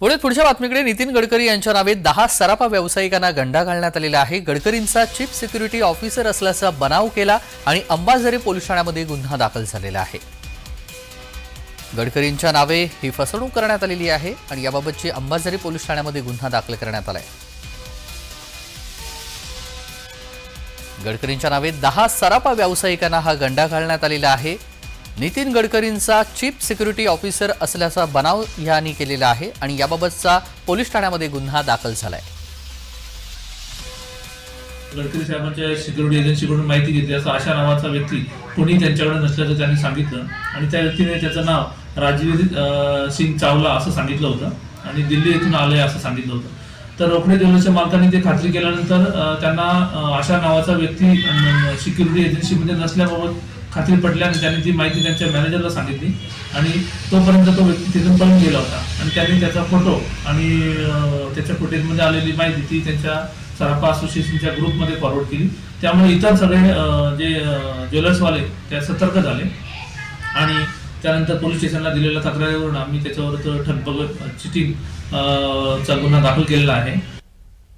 पुढे पुढच्या बातमीकडे नितीन गडकरी यांच्या नावे दहा सराफा व्यावसायिकांना गंडा घालण्यात आलेला आहे. गडकरींचा चीफ सिक्युरिटी ऑफिसर असल्याचा बनाव केला आणि अंबाझरी पोलीस ठाण्यामध्ये गुन्हा दाखल झालेला आहे. गडकरींच्या नावे ही फसवणूक करण्यात आलेली आहे आणि याबाबतची अंबाझरी पोलीस ठाण्यामध्ये गुन्हा दाखल करण्यात आलाय. गडकरींच्या नावे दहा सराफा व्यावसायिकांना हा गंडा घालण्यात आलेला आहे. नितीन गडकरींचा चीफ सिक्युरिटी ऑफिसर असल्याचा बनाव यांनी केलेला आहे आणि याबाबतचा पोलीस ठाण्यामध्ये गुन्हा दाखल झालाय. गडकरी साहेबांच्या सिक्युरिटी एजन्सीकडून माहिती घेतली. असं आशा नावाचा व्यक्ती कोणी त्यांच्याकडे नसल्याचं त्यांनी सांगितलं आणि त्या व्यक्तीने त्याचं नाव राजवीर सिंग चावला असं सांगितलं होतं आणि दिल्ली येथून आलंय असं सांगितलं होतं. तर रोकडे ज्वेलर्सच्या मालकाने ते खात्री केल्यानंतर त्यांना अशा आशा नावाचा व्यक्ती सिक्युरिटी एजन्सीमध्ये नसल्याबाबत खात्री पडल्याने त्यांनी ती माहिती त्यांच्या मॅनेजरला सांगितली. आणि तोपर्यंत तो व्यक्ती तिथून पळून गेला होता. आणि त्यांनी त्याचा फोटो आणि त्याच्या फुटेजमध्ये आलेली माहिती ती त्यांच्या सराफा असोसिएशनच्या ग्रुपमध्ये फॉरवर्ड केली. त्यामुळे इतर सगळे जे ज्वेलर्सवाले त्या सतर्क झाले. आणि त्यानंतर पोलीस स्टेशनला दिलेल्या तक्रारीवरून आम्ही त्याच्यावर ठगबग चिटिंग चा गुन्हा दाखल केलेला आहे.